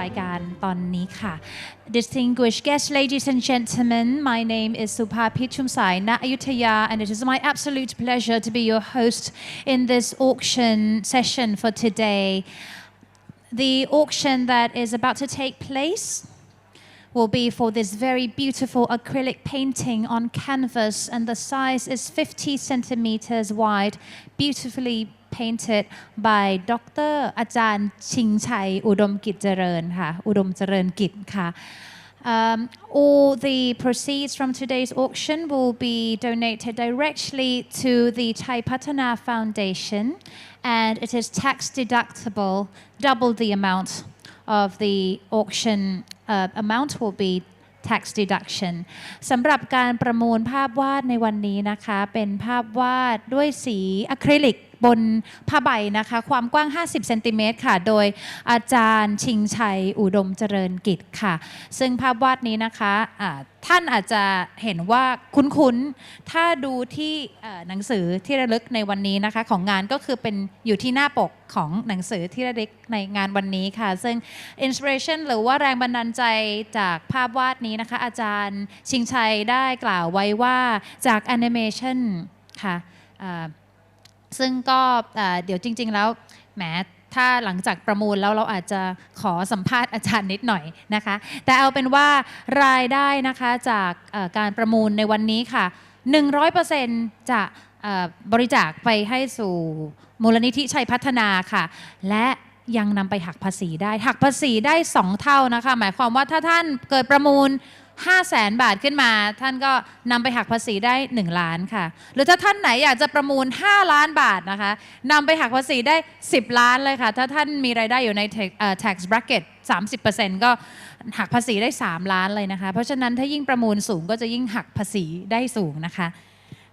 รายการตอนนี้ค่ะ Distinguished guests ladies and gentlemen my name is Supha Pichumsai Na Ayutthaya and it is my absolute pleasure to be your host in this auction session for today the auction that is about to take place will be for this very beautiful acrylic painting on canvas, and the size is 50 centimeters wide, beautifully painted by Dr. อาจารย์ชิงชัยอุดมกิจเจริญค่ะอุดมเจริญกิจค่ะ Um, all the proceeds from today's auction will be donated directly to the Chai Patana Foundation, and it is tax deductible, double the amount of the auction uh, amount will be tax deduction สำหรับการประมูลภาพวาดในวันนี้นะคะ เป็นภาพวาดด้วยสีอะคริลิก บนผ้าใบนะคะ ความกว้าง 50 เซนติเมตรค่ะ โดยอาจารย์ชิงชัยอุดมเจริญกิจค่ะ ซึ่งภาพวาดนี้นะคะะท่านอาจจะเห็นว่าคุ้นๆ ถ้าดูที่หนังสือที่ระลึกในวันนี้นะคะ ของงานก็คือเป็นอยู่ที่หน้าปกของหนังสือที่ระลึกในงานวันนี้ค่ะ ซึ่ง inspiration หรือว่าแรงบันดาลใจจากภาพวาดนี้นะคะ อาจารย์ชิงชัยได้กล่าวไว้ว่าจาก animation ค่ะ ซึ่งก็เดี๋ยวจริง ๆ แล้วแหมถ้าหลังจากประมูลแล้วเราอาจจะขอสัมภาษณ์อาจารย์นิดหน่อยนะคะ แต่เอาเป็นว่ารายได้นะคะจากการประมูลในวันนี้ค่ะ 100%จะเอ่อบริจาคไปให้สู่มูลนิธิชัยพัฒนาค่ะ และยังนำไปหักภาษีได้ หักภาษีได้ 2 เท่านะคะ หมายความว่าถ้าท่านเกิดประมูล 5 0 0แสนบาทขึ้นมา ท่านก็นำไปหักภาษีได้ 1 ล้านค่ะ หรือถ้าท่านไหนอยากจะประมูล 5 ล้านบาทนะคะนำไปหักภาษีได้ 10 ล้านเลยค่ะ ถ้าท่านมีรายได้อยู่ใน tax เอ่อ tax bracket 30%ก็หักภาษีได้ 3 ล้านเลยนะคะ เพราะฉะนั้นถ้ายิ่งประมูลสูงก็จะยิ่งหักภาษีได้สูงนะคะ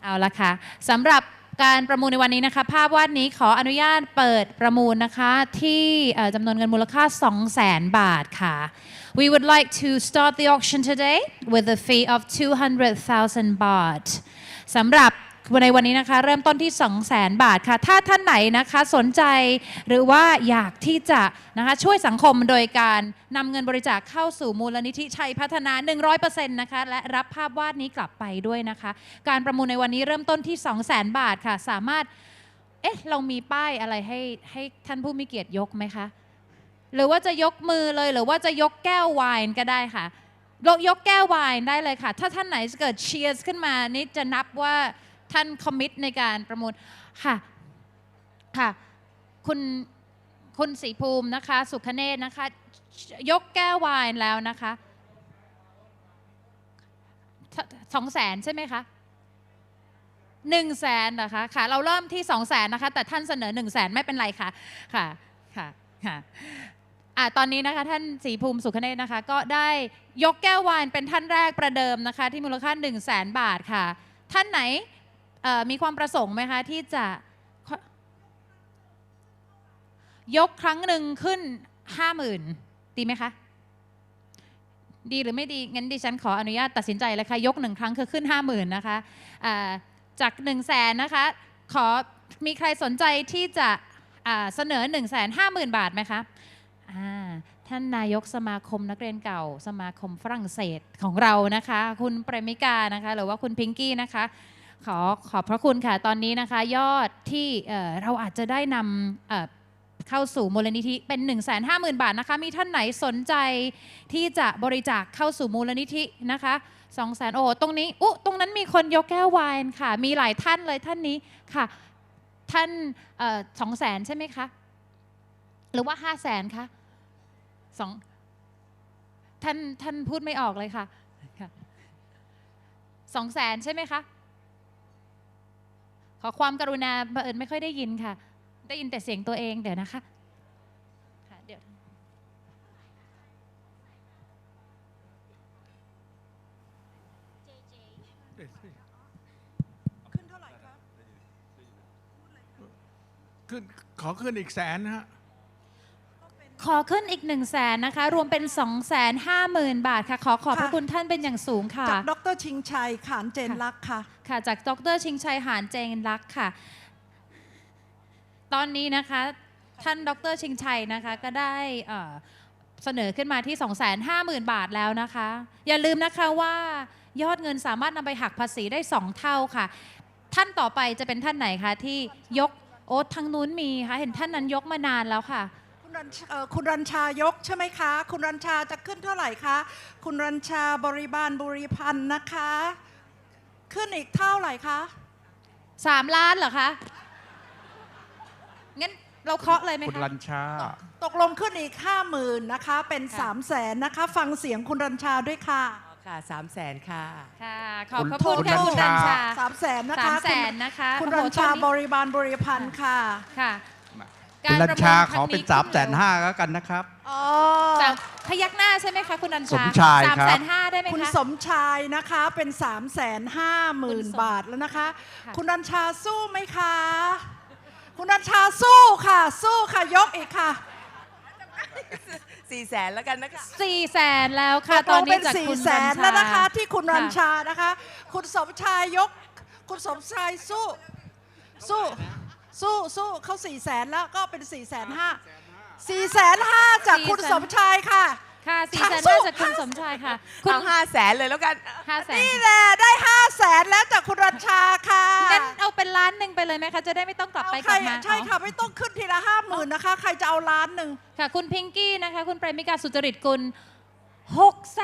เอาละค่ะสำหรับ การประมูลในวันนี้นะคะ ภาพวาดนี้ขออนุญาตเปิดประมูลนะคะ ที่จำนวนเงินมูลค่า 200,000 บาทค่ะ We would like to start the auction today with a fee of 200,000 baht สำหรับ ในวันนี้นะคะ เริ่มต้นที่ 200,000บาทค่ะ ถ้าท่านไหนนะคะสนใจหรือว่าอยากที่จะนะคะช่วยสังคมโดยการนำเงินบริจาคเข้าสู่มูลนิธิชัยพัฒนา 100%นะคะและรับภาพวาดนี้กลับไปด้วยนะคะ การประมูลในวันนี้เริ่มต้นที่ 200,000บาทค่ะ สามารถเอ๊ะเรามีป้ายอะไรให้ให้ท่านผู้มีเกียรติยกไหมคะหรือว่าจะยกมือเลยหรือว่าจะยกแก้วไวน์ก็ได้ค่ะยกแก้วไวน์ได้เลยค่ะ ถ้าท่านไหนเกิดเชียร์ขึ้นมานี่จะนับว่า ท่านคอมมิตในการประมูลค่ะค่ะ คุณคุณศรีภูมินะคะ สุขเนศนะคะ ยกแก้วไวน์แล้วนะคะสองแสนใช่ไหมคะหนึ่งแสนนะคะค่ะ เราเริ่มที่สองแสนนะคะ แต่ท่านเสนอหนึ่งแสนไม่เป็นไรค่ะค่ะค่ะค่ะอะตอนนี้นะคะท่านศรีภูมิสุขเนศนะคะ ก็ได้ยกแก้ววายเป็นท่านแรกประเดิมนะคะ ที่มูลค่า1 0 0 0 0แสนบาทค่ะ ท่านไหน มีความประสงค์ไหมคะ ที่จะยกครั้งหนึ่งขึ้น50,000ดีไหมคะ ดีหรือไม่ดี งั้นดิฉันขออนุญาตตัดสินใจเลยค่ะ ยกหนึ่งครั้งคือขึ้น50,000นนะคะจาก1 0 0 0 0แสนนะคะ ขอมีใครสนใจที่จะอ่าเสนอ1 5 0 0 0 0บาทไหมคะท่านนายกสมาคมนักเรียนเก่า สมาคมฝรั่งเศสของเรานะคะ คุณเปรมิกานะคะ หรือว่าคุณพิงกี้นะคะ ขอขอบพระคุณค่ะ ตอนนี้นะคะ ยอดที่เอ่อเราอาจจะได้นำเอ่อเข้าสู่มูลนิธิเป็น 1 5 0 0 0 0 บาทนะคะ มีท่านไหนสนใจที่จะบริจาคเข้าสู่มูลนิธินะคะ2 0 0 0 0โอ้ตรงนี้อุ๊ตรงนั้นมีคนยกแก้วไวน์ค่ะ มีหลายท่านเลยท่านนี้ค่ะ ท่านสองแสนใช่ไหมคะ หรือว่าห้าแสนคะสองท่านท่านพูดไม่ออกเลยค่ะสองแสนใช่ไหมคะ ขอความกรุณาบังเอิญไม่ค่อยได้ยินค่ะ ได้ยินแต่เสียงตัวเองเดี๋ยวนะคะค่ะเดี๋ยวขึ้นเท่าไหร่คะขึ้นขอขึ้นอีกแสนนะฮะ ขอขึ้นอีก1นึ่งแสนนะคะ รวมเป็น2 5 0 0 0 0บาทค่ะ ขอขอบพระคุณท่านเป็นอย่างสูงค่ะ จากดรชิงชัยขานเจนลักษณ์ค่ะ ค่ะ จากดรชิงชัยหานเจนรักษ์ค่ะ ตอนนี้นะคะ ท่านดรชิงชัยนะคะก็ได้เอ่อเสนอขึ้นมาที่ 250,000 บาทแล้วนะคะ อย่าลืมนะคะว่ายอดเงินสามารถนำไปหักภาษีได้ 2 เท่าค่ะ ท่านต่อไปจะเป็นท่านไหนคะที่ยกโอ้ทางนู้นมีค่ะเห็นท่านนั้นยกมานานแล้วค่ะคุณ รัญชาเอ่อคุณรัญชายกใช่ไหมคะ คุณรัญชาจะขึ้นเท่าไหร่คะ คุณรัญชาบริบาลบุริพันธ์นะคะ ขึ้นอีกเท่าไหร่คะ3ล้านเหรอคะ งั้นเราเคาะเลยไหมคุณคะรัญชา ตกลงขึ้นอีก5 0,000นะคะ เป็น3 0 0แสนนะคะ ฟังเสียงคุณรัญชาด้วยค่ะค่ะสามแสนค่ะ ค่ะ ขอบพระคุคุณณค่ะคุคุณณรัญชา3 0 0แสนนะสามคะแสนนะคะคุณโอ้รัโหญชาตอนนี้ บริบาลบุริพันธ์ค่ะ ค่ะ คุณรัญชาขอเป็นกร3ามระแสมูลนห้าแล้วกันนะครับ อ๋อสามพยักหน้าใช่ไหมคะคุณรัญชาสมชายสามครับ แสนห้าได้ไหมคุณคะสมชายนะคะเป็น 3 5 0 0 0คุณสม0บาทแล้วนะคะ ค่ะ คุณรัญชาสู้ไหมคะ คุณรัญชาสู้ค่ะ สู้ค่ะยกอีกค่ะสี่แสนแล้วกันนะคะ สี่แสนแล้วค่ะตตออนนเป็นี้นจากสี่คุณแสรัญนชาแล้วนะคะ ที่คุณรัญค่ะชานะคะ คุณสมชายยก คุณสมชายสู้ สู้ สู้สู้เขาสี่แสนแล้วก็เป็นสี่แสนห้าสี่แสนห้าจากคุณสมชายค่ะ ค่ะสี่ทางแสนสู้ห้าจากคุณสมชายค่ะ คุณเอาห้าแสนเลยแล้วกันห้าแสนนี่แหละได้ห้าแสนแล้วจากคุณรัญชาค่ะงั้นเอาเป็นล้านหนึ่งไปเลยไหมคะจะได้ไม่ต้องกลับไปเอากใครลับมาใช่ค่ะไม่ต้องขึ้นทีละห้าหมื่นนะคะ ใครจะเอาล้านหนึ่งค่ะ คุณพิงกี้นะคะ คุณเปรมิกาสุจริตกุลหกแส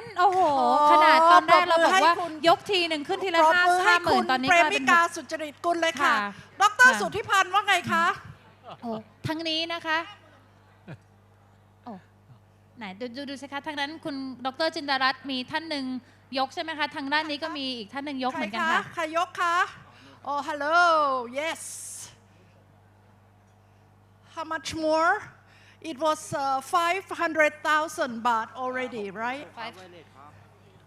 นโอ้โหโอ้ขนาดตอนแรกเราบอกปรบมือให้ว่าคุณยกทีหนึ่งขึ้นทีละปรบห้ามือให้ห้าหมื่คุนณตอนนี้เปรกลายมิเป็นกาสุจริตกุลเลยค่ะค่ะ ดรค่ะ สุทธิพันธ์ว่าไงคะ โอ้ทั้งนี้นะคะ โอ้ ไหนดูดูดูสิคะ ทางนั้นคุณดรจินดารัตน์มีท่านหนึ่งยกใช่ไหมคะ ทางด้านนี้ก็มีอีกท่านหนึ่งยกใคเหรมือนกันคะค่ะ ใครยกคะโอ้ hello yes how much more it was uh, 500,000 baht already right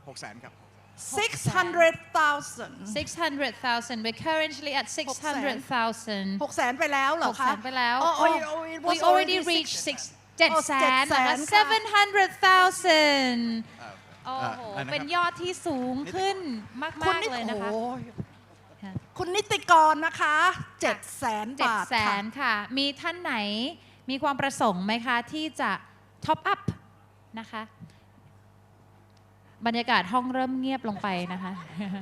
6แสนครับ 600,000 600,000 we're currently at 600,000 6แสนไปแล้วเหรอหกคะแสนไปแล้ว Oh, oh, Oh, oh, it was we already six- reached six เจ็ด Oh, แสนนะคะ 700,000ค่ะ700,000โอ้โหอะไรนะครับ เป็นยอดที่สูงขึ้นมากคุณๆนิเลยนะคะ โอ้ยค่ะ คุณนิติกรนะคะ7แสนเจ็ดบาทแสค่ะนค่ะ มีท่านไหนมีความประสงค์ไหมคะ ที่จะท็อปอัพนะคะ บรรยากาศห้องเริ่มเงียบลงไปนะคะ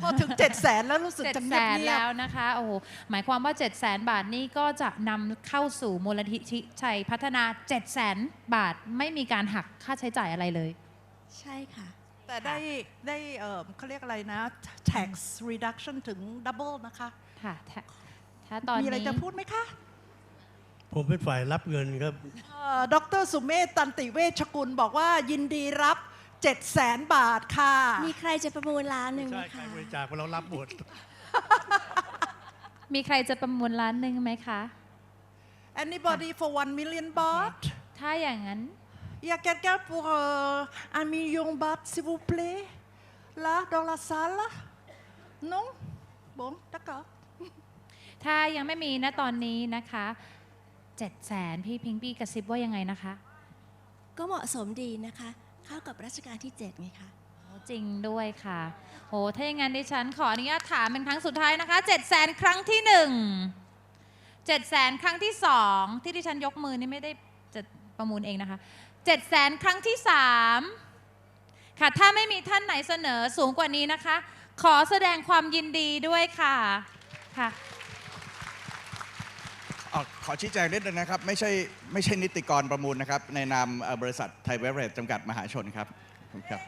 พอถึง7แสนแล้วรู้สึกเจ็ดจะแสเงียบนเงียแล้บวนะคะโอ้โหหมายความว่า 7 0 0แสนบาทนี่ก็จะนำเข้าสู่มูลนิธิชัยพัฒนา 7 0 0แสนบาทไม่มีการหักค่าใช้จ่ายอะไรเลย ใช่ค่ะ แต่ได้ได้เอ่อเขาเรียกอะไรนะ tax reduction ถึง double นะคะ ค่ะถ้าถ้าตอนมีอะไรนี้จะพูดไหมคะผมเป็นฝ่ายรับเงินครับ ดรสุเมธตันติเวชกุลบอกว่ายินดีรับ 7 0 0แสนบาทค่ะ มีใครจะประมูลล้านหนึ่งไหมใช่ใครคะ บริจาคเรารับหมดมีใครจะประมูลล้านหนึ่งไหมคะ anybody for 1 million baht ถ้าอย่างนั้น Il y a quelqu'un pour euh, un million baht, s'il vous plaît Là, dans la salle Non Bon, d'accord. ถ้ายังไม่มีนะตอนนี้นะคะ7 0 0แสนพี่พิงปี้กระซิบว่ายังไงนะคะ ก็เหมาะสมดีนะคะ เข้ากับรัชกาลที่ 7 ไงคะ จริงด้วยค่ะ โห ถ้าอย่างนั้นดิฉันขออนุญาตถามเป็นครั้งสุดท้ายนะคะ 7 0 0แสนครั้งที่ 1 7 0 0แสนครั้งที่ 2 ที่ดิฉันยกมือนี่ไม่ได้จะประมูลเองนะคะ 7 0 0แสนครั้งที่ 3 ค่ะ ถ้าไม่มีท่านไหนเสนอสูงกว่านี้นะคะ ขอแสดงความยินดีด้วยค่ะ ค่ะ อ๋อขอชี้แจงนิดนึงนะครับ ไม่ใช่ไม่ใช่นิติกรประมูลนะครับ ในนามเอ่อบริษัทไทยเวเรจจำกัดมหาชนครับขอบคุณครับ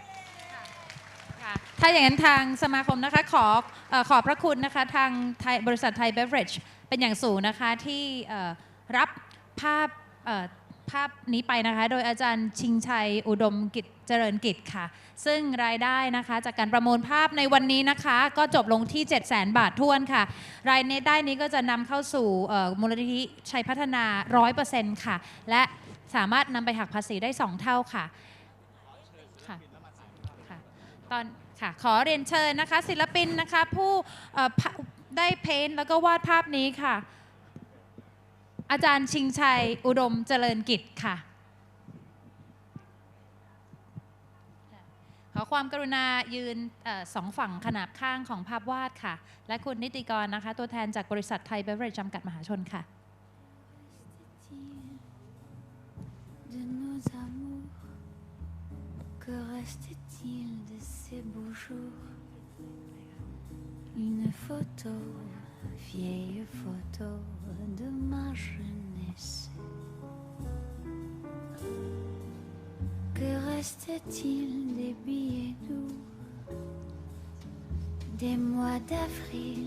ค่ะถ้าอย่างนั้นทางสมาคมนะคะขอเออขอบพระคุณนะคะทางไทยบริษัทไทยเบเวอเรจเป็นอย่างสูงนะคะที่เอ่อรับภาพเอ่อภาพนี้ไปนะคะ โดยอาจารย์ชิงชัยอุดมกิจ จริญกิจค่ะ ซึ่งรายได้นะคะจากการประมูลภาพในวันนี้นะคะ ก็จบลงที่ 7 0 0 0 0 0บาททวนค่ะ รายได้นี้ก็จะนำเข้าสู่มูลนิธิชัยพัฒนา 100%ค่ะ และสามารถนำไปหักภาษีได้ 2 เท่าค่ะค่ะค่ะตอนค่ะขอเรียนเชิญนะคะ ศิลปินนะคะผู้ได้เพ้นแล้วก็วาดภาพนี้ค่ะ อาจารย์ชิงชัยอุดมเจริญกิจค่ะ ข อความกรุณายืนอสองฝั่งขนาบข้างของภาพวาดค่ะ และคุณนิติกรนะคะ ตัวแทนจากบริษัทไทยเบเวอรจจำกัดมหาชนค่ะ de nos amours Que reste-t-il de ces beaux jours Une photo, vieille photo de ma reste-t-il des billets doux Des mois d'avril,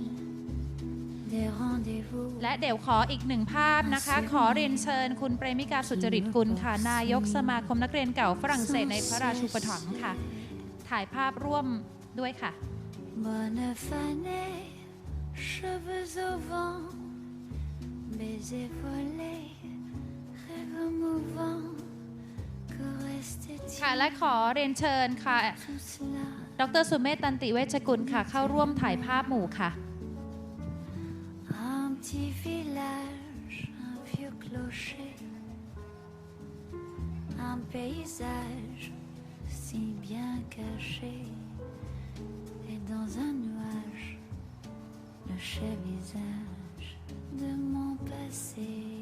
des rendez-vous และเดี๋ยวขออีกหนึ่งภาพนะคะ ขอเรียนเชิญคุณเปรมิกาสุจริตกุลค่ะนายกสมาคมนักเรียนเก่าฝรั่งเศสในพระราชูปถัมภ์ค่ะ ถ่ายภาพร่วมด้วยค่ะ Bonne fanée, cheveux au vent, baiser volé, rêve mouvant. Que reste-t-il ค่ะและขอเรียนเชิญค่ะ tout cela ดรสุเมธตันติเวชกุลค่ะ เข้าร่วมถ่ายภาพหมู่ค่ะ Un petit village, un vieux clocher, un paysage si bien caché, et dans un nuage, le cher visage de mon passé.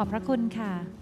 ขอบพระคุณค่ะ